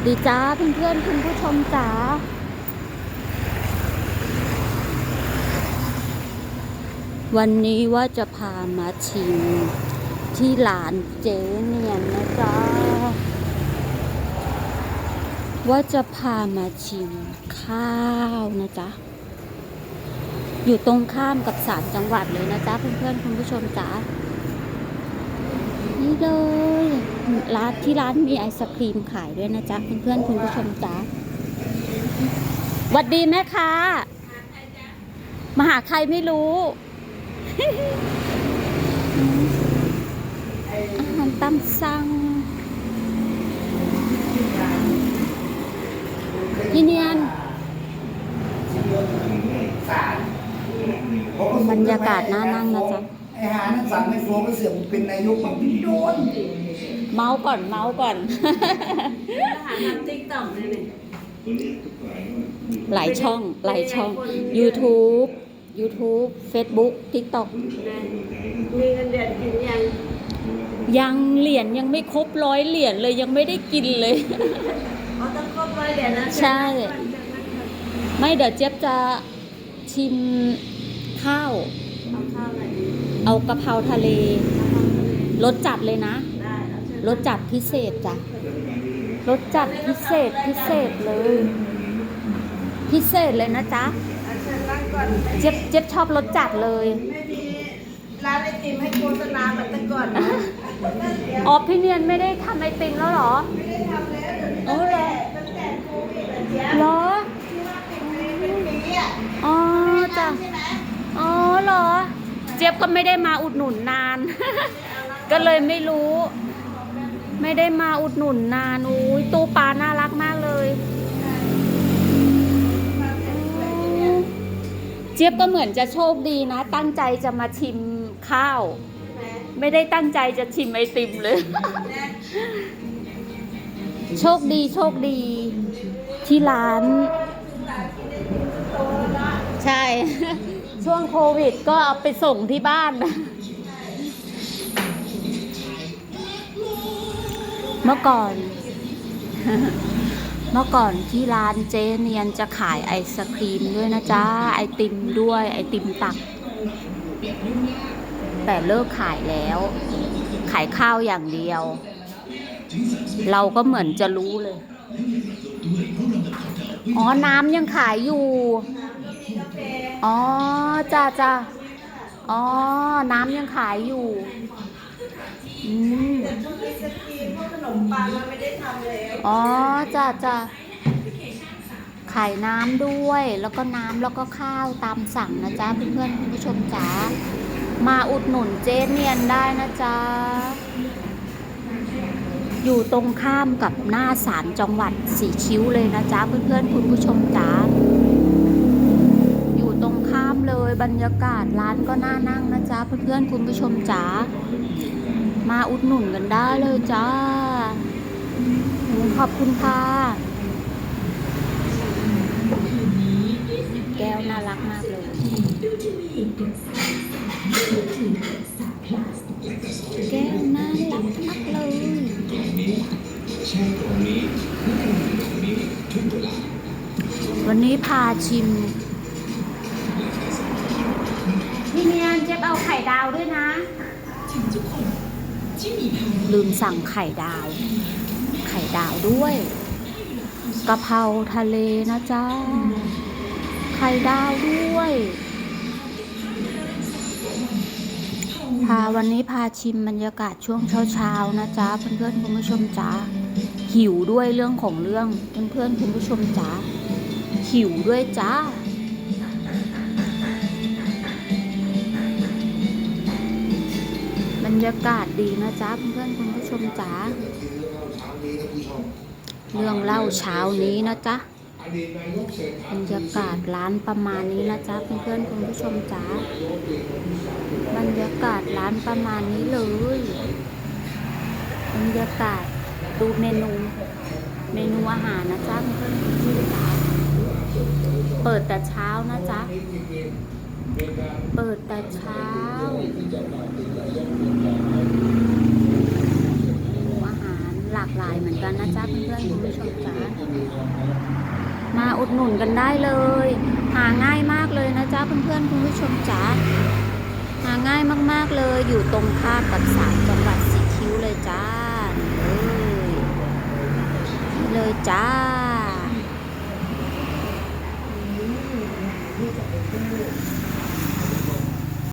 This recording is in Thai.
สดีจ้าเพื่อนๆคุณผู้ชมจ๋าวันนี้ว่าจะพามาชิม ที่ร้านเจเนียนนะจ๊ะว่าจะพามาชิมข้าวนะจ๊ะอยู่ตรงข้ามกับศาลจังหวัดเลยนะจ๊ะเพื่อนๆคุณผู้ชมจ๋า นี่เลยร้านที่ร้านมีไอศครีมขายด้วยนะจ๊ะเพื่อนๆคุณผู้ชมจ๊ะหวัดดีแม่ค้ามาหาใครไม่รู้อาหารตามสั่งยี่เนียนบรรยากาศน่านั่งนะจ๊ะ ไอ้หานั่งสั่งไม่ฟ้องไม่เสือกมันเป็นนายกมันโดนเมาส์ก่อนเมาส์ก่อน หาทำติ๊กต็อกเลยเนี่ย หลายช่องหลายช่อง YouTube YouTube Facebook TikTok มีเงินเดือนกินยังยังเหรียญยังไม่ครบร้อยเหรียญเลยยังไม่ได้กินเลย อ๋อต้องครบร้อยเดือนนะใช่ ไม่เดี๋ยวเจี๊ยบจะชิมข้าว เอาข้าวอะไรดี เอากะเพราทะเลรสจัดเลยนะได้เอาเชิญรสจัดพิเศษจ้ะรสจัดพิเศษพิเศษเลย พิเศษเลยนะจ๊ะเอาเชิญนั่งก่อนเจี๊ยบเจี๊ยบชอบรสจัดเลยไม่มีร้านไอติมให้โฆษณาเหมือนแต่ก่อนนะอ๋อพี่เนียนไม่ได้ทำไอติมแล้วเหรอ ไม่ได้ทำแล้วเดี๋ยวนี้อ๋อเหรอตั้งแต่โควิดอะเจ๊ยบเหรอที่ว่าติดเลยเป็นปีอะอ๋อจ้ะใช่ไหมอ๋อเหรอ เจี๊ยบก็ไม่ได้มาอุดหนุนนาน ก็เลยไม่รู้ ไม่ได้มาอุดหนุนนานอุ้ยตู้ปลาน่ารักมากเลย เจี๊ยบก็เหมือนจะโชคดีนะ ตั้งใจจะมาชิมข้าว ไม่ได้ตั้งใจจะชิมไอติมเลย โชคดีโชคดีที่ร้าน ใช่ ช่วงโควิดก็เอาไปส่งที่บ้าน เมื่อก่อน เมื่อก่อนที่ร้านเจเนียนจะขายไอศครีมด้วยนะจ๊ะ ไอติมด้วยไอติมตัก แต่เลิกขายแล้ว ขายข้าวอย่างเดียว เราก็เหมือนจะรู้เลย อ๋อ น้ำยังขายอยู่ อ๋อจ้าจ้าอ๋อ น้ำยังขายอยู่ อืมแต่พวกไอศครีมพวกขนมปังมันไม่ได้ทำแล้วอ๋อจ้าจ้าขายน้ำด้วย แล้วก็น้ำแล้วก็ข้าวตามสั่งนะจ๊ะเพื่อนๆคุณผู้ชมจ๋า มาอุดหนุนเจเนียนได้นะจ๊ะ อยู่ตรงข้ามกับหน้าศาลจังหวัดสีคิ้วเลยนะจ๊ะเพื่อนๆคุณผู้ชมจ๋า บรรยากาศร้านก็น่านั่งนะจ๊ะเพื่อนๆคุณผู้ชมจ๋ามาอุดหนุนกันได้เลยจ้าขอบคุณค่ะแก้วน่ารักมากเลยแก้วน่ารักมากเลยวันนี้พาชิมพี่เนียน เจ๊บเอาไข่ดาวด้วยนะ ลืมสั่งไข่ดาว ไข่ดาวด้วยกะเพราทะเลนะจ๊ะ ไข่ดาวด้วย พาวันนี้พาชิมบรรยากาศช่วงเช้าๆนะจ๊ะ เพื่อนๆคุณผู้ชมจ๋าหิวด้วยเรื่องของเรื่อง เพื่อนๆคุณผู้ชมจ๋าหิวด้วยจ้า รรยากาศดีนะจ๊ะเพื่อนๆคุณผู้ชมจ๋าเรื่องเล่าเช้านี้นะจ๊ะบรรยากาศร้านประมาณนี้นะจ๊ะเพื่อนๆคุณผู้ชมจ๋าบรรยากาศร้านประมาณนี้เลยบรรยากาศดูเมนูเมนูอาหารนะจ๊ะเพื่อนๆคุณผู้ชมจ๋าเปิดแต่เช้านะจ๊ะเปิดแต่เช้า เหมือนกันนะจ๊ะเพื่อนๆคุณผู้ชมจ๋ามาอุดหนุนกันได้เลย หาง่ายมากเลยนะจ๊ะเพื่อนๆคุณผู้ชมจ๋าหาง่ายมากๆเลย อยู่ตรงข้ามกับสามจังหวัดสีคิ้วเลยจ้าเลยจ้าอืม